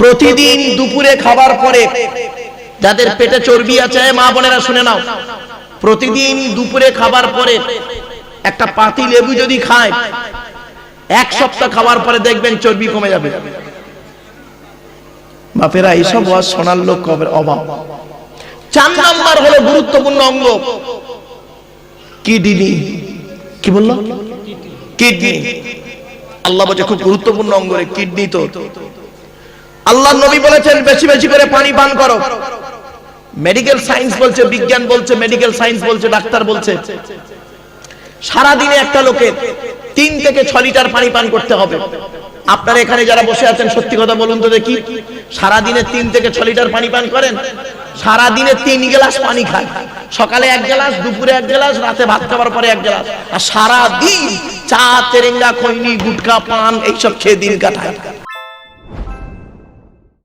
প্রতিদিন দুপুরে খাবার পরে যাদের পেটে চর্বি আছে, মা বোনেরা শুনে নাও। প্রতিদিন দুপুরে খাবার পরে একটা পাতি লেবু যদি খায়, এক সপ্তাহ খাওয়ার পরে দেখবেন চর্বি কমে যাবে। বাপেরা এইসব ওয়াজ শোনার লোক কবে? অভাব চার নাম্বার হলো গুরুত্বপূর্ণ অঙ্গ। কিডনি। কি বলল? কিডনি। আল্লাহ বলছে, খুব গুরুত্বপূর্ণ অঙ্গ রে, কিডনি তো। আল্লাহ নবী বলেছেন, বেশি বেশি করে পানি পান করো। মেডিকেল সায়েন্স বলছে, বিজ্ঞান বলছে মেডিকেল সায়েন্স বলছে, ডাক্তার বলছে। সারা দিনে একটা লোকের তিন থেকে ছ লিটার পানি পান করতে হবে। আপনারা এখানে যারা বসে আছেন, সত্যি কথা বলুন তো দেখি সারা দিনে তিন থেকে ছ লিটার পানি পান করেন সারা দিনে তিন গ্লাস পানি খান সকালে এক গ্লাস, দুপুরে এক গ্লাস, রাতে ভাত খাবার পরে এক গ্লাস। আর সারা দিন চা, তেরেঙ্গা, খৈনি, গুটকা, পান, এইসব খেয়ে দিন কাটায়।